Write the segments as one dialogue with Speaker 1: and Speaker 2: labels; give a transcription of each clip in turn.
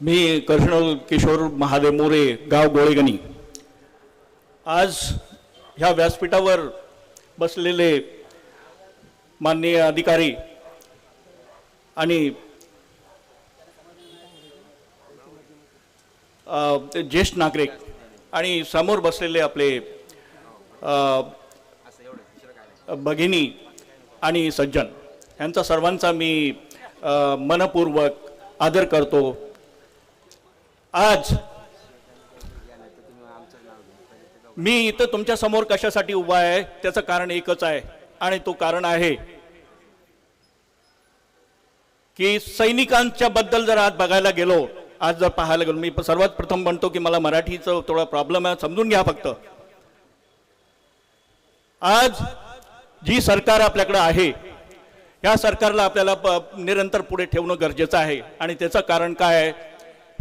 Speaker 1: मी कृष्ण किशोर महादेव मोरे गाव गोळेगणी. आज ह्या व्यासपीठावर बसलेले माननीय अधिकारी आणि ज्येष्ठ नागरिक आणि समोर बसलेले आपले भगिनी आणि सज्जन यांचा सर्वांचा मी मनपूर्वक आदर करतो. आज मी इथं तुमच्यासमोर कशासाठी उभा आहे त्याचं कारण एकच आहे आणि तो कारण आहे की सैनिकांच्या बद्दल जर आज बघायला गेलो आज जर पाहायला गेलो मी सर्वात प्रथम म्हणतो की मला मराठीचं थोडा प्रॉब्लेम आहे समजून घ्या फक्त. आज जी सरकार आपल्याकडे आहे या सरकारला आपल्याला निरंतर पुढे ठेवणं गरजेचं आहे आणि त्याचं कारण काय आहे?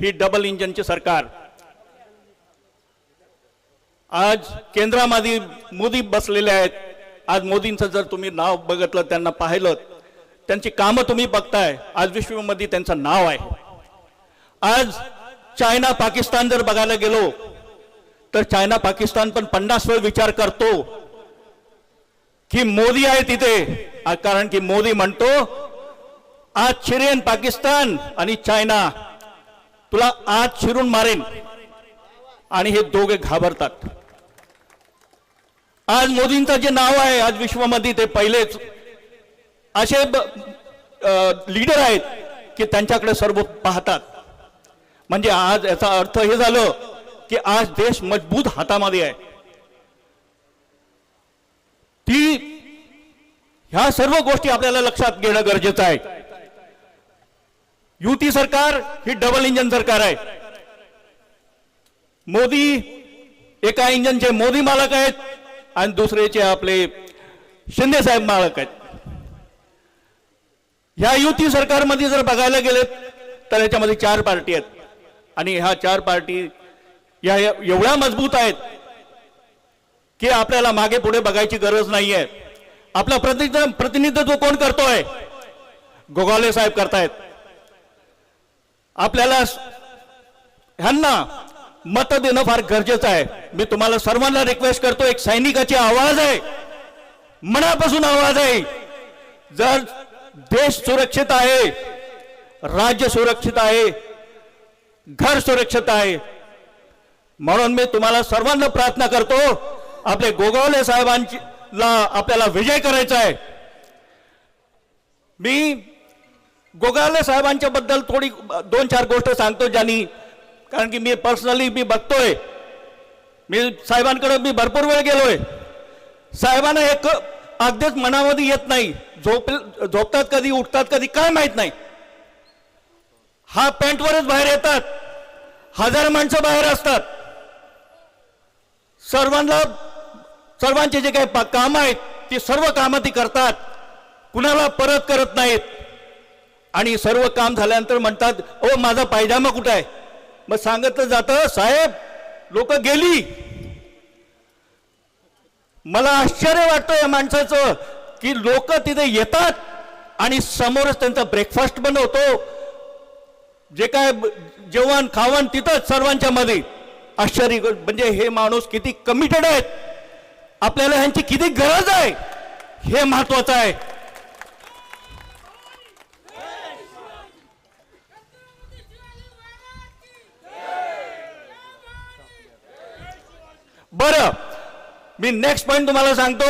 Speaker 1: ही डबल इंजनची सरकार. आज केंद्रामध्ये मोदी बसलेले आहेत. आज मोदींचं जर तुम्ही नाव बघितलं त्यांना पाहिलं त्यांची कामं तुम्ही बघताय आज विश्वमध्ये त्यांचं नाव आहे. आज चायना पाकिस्तान जर बघायला गेलो तर चायना पाकिस्तान पण पन्नास वेळ विचार करतो की मोदी आहे तिथे. कारण की मोदी म्हणतो आज चिरेन पाकिस्तान आणि चायना. तुला आज शिरून मारेन. आणि हे दोघे घाबरतात. आज मोदींचं जे नाव आहे आज विश्वामध्ये ते पहिलेच. असे लीडर आहेत की त्यांच्याकडे सर्व पाहतात. म्हणजे आज याचा अर्थ हे झालं की आज देश मजबूत हातामध्ये आहे. ती ह्या सर्व गोष्टी आपल्याला लक्षात घेणं गरजेचं आहे. युती सरकार ही डबल इंजन सरकार आहे. मोदी एका इंजनचे मोदी मालक आहेत आणि दुसरेचे आपले शिंदे साहेब मालक आहेत. ह्या युती सरकारमध्ये जर बघायला गेले तर याच्यामध्ये चार पार्टी आहेत. आणि ह्या चार पार्टी या एवढ्या मजबूत आहेत की आपल्याला मागे पुढे बघायची गरज नाही आहे आपला प्रतिनिधित्व कोण करतोय? गोगावले साहेब करतायत. आपल्याला ह्यांना मत देणं फार गरजेचं आहे. मी तुम्हाला सर्वांना रिक्वेस्ट करतो एक सैनिकाची आवाज आहे. मनापासून आवाज आहे. जर देश सुरक्षित आहे राज्य सुरक्षित आहे घर सुरक्षित आहे म्हणून मी तुम्हाला सर्वांना प्रार्थना करतो आपले गोगावले साहेबांची ला आपल्याला विजय करायचा आहे. मी गोगावले साहेबांच्या बद्दल थोडी दोन चार गोष्ट सांगतो ज्यांनी. कारण की मी पर्सनली मी बघतोय. मी साहेबांकडे मी भरपूर वेळ गेलोय. साहेबांना एक अगदीच मनामध्ये येत नाही. झोप झोपतात कधी उठतात कधी काय माहीत नाही. हा पॅन्टवरच बाहेर येतात. हजार माणसं बाहेर असतात. सर्वांना सर्वांचे जे काही कामं आहेत ती सर्व कामं ती करतात. कुणाला परत करत नाहीत. आणि सर्व काम झाल्यानंतर म्हणतात ओ माझा पायजामा कुठं आहे? मग सांगितलं जातं साहेब लोक गेली. मला आश्चर्य वाटतं या माणसाचं की लोक तिथे येतात आणि समोरच त्यांचा ब्रेकफास्ट बनवतो. जे काय जेवण खावण तिथंच सर्वांच्या मध्ये. आश्चर्य म्हणजे हे माणूस किती कमिटेड आहेत. आपल्याला ह्यांची किती गरज आहे? हे महत्वाचं आहे. बरं मी नेक्स्ट पॉइंट तुम्हाला सांगतो.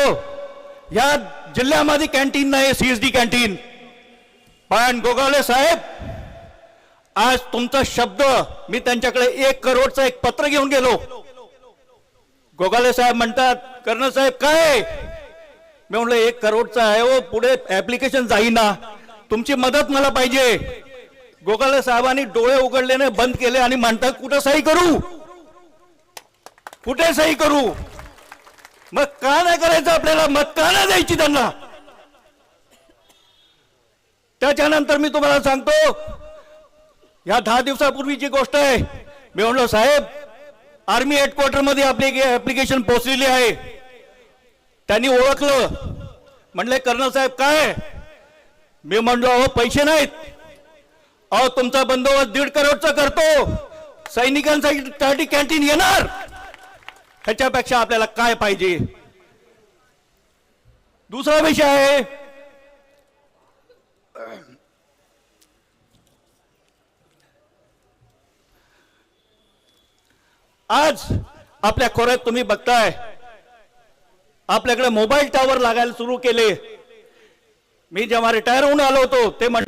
Speaker 1: या जिल्ह्यामध्ये कॅन्टीन नाही सीएसडी कॅन्टीन पण गोगावले साहेब आज तुमचा शब्द मी त्यांच्याकडे एक करोडचं एक पत्र घेऊन गेलो. गोगाले साहेब म्हणतात कर्ण साहेब काय मी म्हणलं एक करोडचं आहे हो पुढे ऍप्लिकेशन जाईना. तुमची मदत मला पाहिजे. गोगाले साहेबांनी डोळे उघडले नाही बंद केले आणि म्हणतात कुठं सही करू? कुठे सही करू? मग का नाही करायचं आपल्याला? मत का नाही द्यायची त्यांना? त्याच्यानंतर मी तुम्हाला सांगतो या दहा दिवसापूर्वीची गोष्ट आहे मी म्हणलो साहेब आर्मी हेडक्वार्टरमध्ये आपली ऍप्लिकेशन पोहोचलेली आहे. त्यांनी ओळखलं. म्हणले कर्नल साहेब काय? मी म्हणलो अहो पैसे नाहीत. अहो तुमचा बंदोबस्त दीड करोडचा करतो. सैनिकांसाठी कॅन्टीन येणार. ह्याच्यापेक्षा आपल्याला काय पाहिजे? दुसरा विषय आहे. आज आपल्या खोऱ्यात तुम्ही बघताय आपल्याकडे मोबाईल टावर लागायला सुरू केले. मी जेव्हा रिटायर होऊन आलो होतो ते म्हण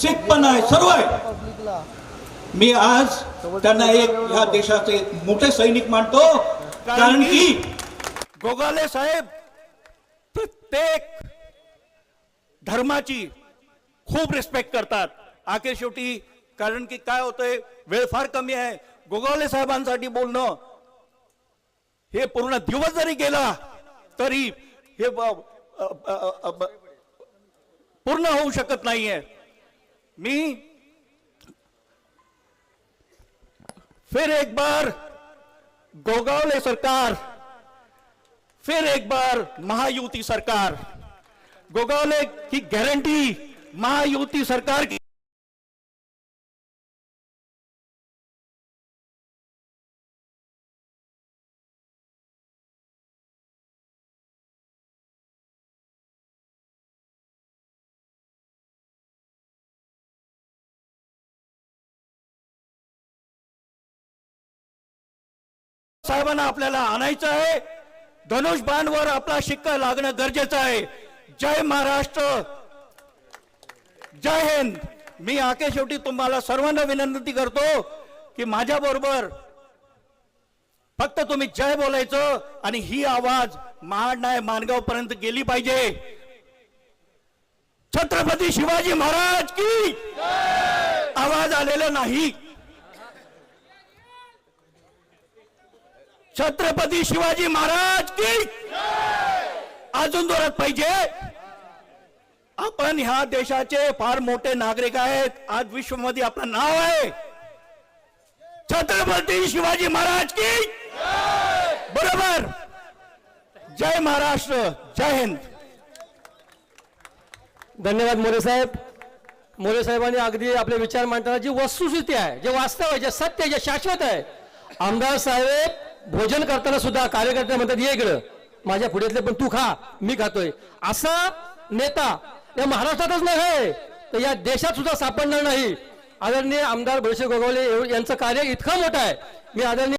Speaker 1: सिख पण आहे सर्व आहे. मी आज त्यांना एक ह्या देशाचे एक मोठे सैनिक मानतो कारण की गोगाले साहेब प्रत्येक धर्माची खूप रिस्पेक्ट करतात. आखे शेवटी कारण की काय होतंय वेळ फार कमी आहे. गोगावले साहेबांसाठी बोलणं हे पूर्ण दिवस जरी गेला तरी हे पूर्ण होऊ शकत नाहीये. मी? फिर एक बार गोगावले सरकार, फिर एक बार महायुति सरकार। गोगावले की गारंटी महायुति सरकार की साहेबांना आपल्याला आणायचं आहे. धनुष बाणवर आपला शिक्का लागणं गरजेचं आहे. जय महाराष्ट्र. जय हिंद. मी आके शेवटी तुम्हाला सर्वांना विनंती करतो की माझ्या बरोबर फक्त तुम्ही जय बोलायचं आणि ही आवाज महाड नाही मानगाव पर्यंत गेली पाहिजे. छत्रपती शिवाजी महाराज की आवाज आलेला नाही. छत्रपती शिवाजी महाराज की अजून जोरात पाहिजे. आपण ह्या देशाचे फार मोठे नागरिक आहेत. आज विश्वमध्ये आपलं नाव आहे छत्रपती शिवाजी महाराज की बरोबर. जय महाराष्ट्र जय हिंद.
Speaker 2: धन्यवाद मोरे साहेब. मोरे साहेबांनी अगदी आपले विचार मांडताना जी वस्तुस्थिती आहे जे वास्तव आहे जे सत्य आहे जे शाश्वत आहे. आमदार साहेब भोजन करताना सुद्धा कार्यकर्ते म्हणतात ये इकडं माझ्या पुढेतले पण तू खा मी खातोय. असा नेता या महाराष्ट्रातच नाही तर या देशात सुद्धा सापडणार नाही. आदरणीय आमदार भविष्य गोगावले यांचं कार्य इतकं मोठं आहे. मी आदरणीय